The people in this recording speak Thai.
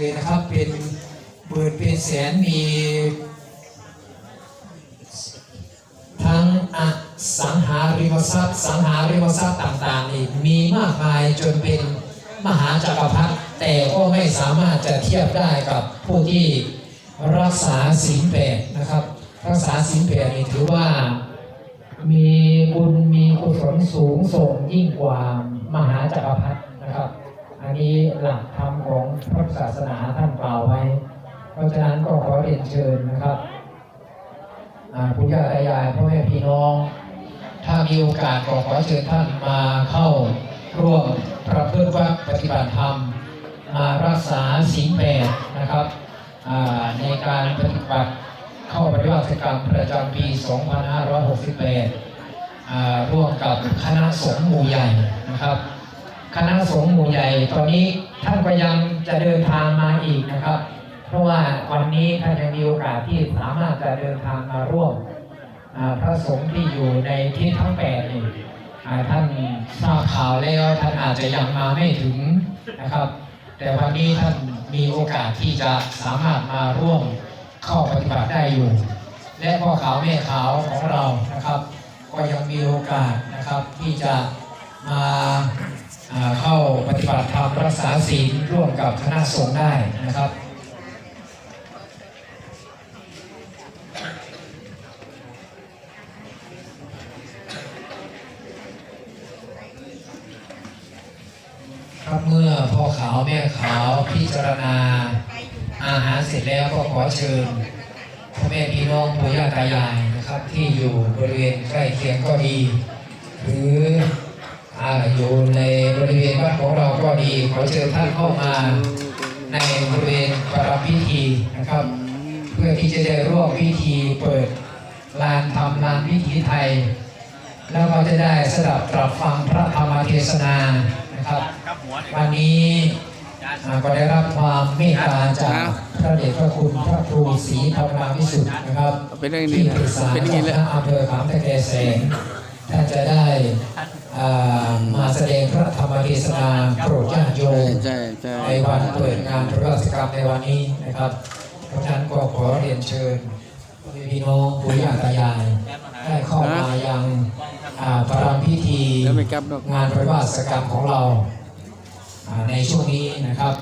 เลยนะครับ เป็นหมื่นเป็นแสนมี ทั้งอสังหาริมทรัพย์สังหาริมทรัพย์ต่างๆนี่มีมากมายจนเป็นมหาจักรพรรดิแต่ก็ไม่สามารถจะเทียบได้กับผู้ที่รักษาศีลแปดนะครับ รักษาศีลแปดนี่ถือว่ามีบุญมีกุศลสูงส่งยิ่งกว่ามหาจักรพรรดินะครับ อันนี้หลักธรรม ศาสนาท่านกล่าวไว้ เพราะฉะนั้นก็ขอเรียนเชิญนะครับอ่าผู้ย่าตายายพ่อแม่พี่น้อง ถ้ามีโอกาสก็ขอเชิญท่านมาเข้าร่วมประพฤติวัดปฏิบัติธรรม มารักษาศีลแปดนะครับในการปฏิบัติเข้าปฏิบัติกรรมประจำปี 2568 ร่วมกับคณะสงฆ์หมู่ใหญ่นะครับ คณะสงฆ์หมู่ใหญ่ตอนนี้ท่านก็ยังจะเดินทางมาอีกนะครับ เพราะว่าวันนี้ท่านยังมีโอกาสที่สามารถจะเดินทางมาร่วมพระสงฆ์ที่อยู่ในที่ทั้งแปดนี่ท่านทราบข่าวแล้วท่านอาจจะยังมาไม่ถึงนะครับ แต่วันนี้ท่านมีโอกาสที่จะสามารถมาร่วมเข้าปฏิบัติได้อยู่ และพ่อขาวแม่ขาวของเรานะครับ ก็ยังมีโอกาสนะครับที่จะมา เข้าปฏิบัติธรรมรักษาศีลร่วมกับคณะสงฆ์ได้นะครับครับเมื่อพ่อขาวแม่ขาวพิจารณาอาหารเสร็จแล้วก็ขอเชิญพ่อแม่พี่น้องปู่ย่าตายายนะครับ ที่อยู่บริเวณใกล้เคียงก็ดี หรืออาอยู่ในานของเราก็ดี ขอเชิญท่านเข้ามาในบริเวณประรำพิธีนะครับ เพื่อที่จะได้ร่วมพิธีเปิดลานธรรมลานพิธีไทย แล้วก็จะได้สดับตรับฟังพระธรรมเทศนานะครับวันนี้อ่าก็ได้รับความเมตตาจากพระเดชพระคุณพระครูศรีธรรมาวิสุทธิ์นะครับเป็นอย่างนี้ที่ปรึกษาเป็นอย่างนี้เลยของอำเภอขามตะแกแสงท่านจะได้อ่า มาแสดงพระธรรมเทศนาโปรดญาติโยมใช่ใช่ในวันเปิดงานพระราชกรรมในวันนี้นะครับ เพราะฉะนั้นก็ขอเรียนเชิญพี่น้องปู่ย่าตายายได้เข้ามายังอ่าประรำพิธีแล้วไม่กลับดอกงานพระราชกรรมของเราอ่าในช่วงนี้นะครับ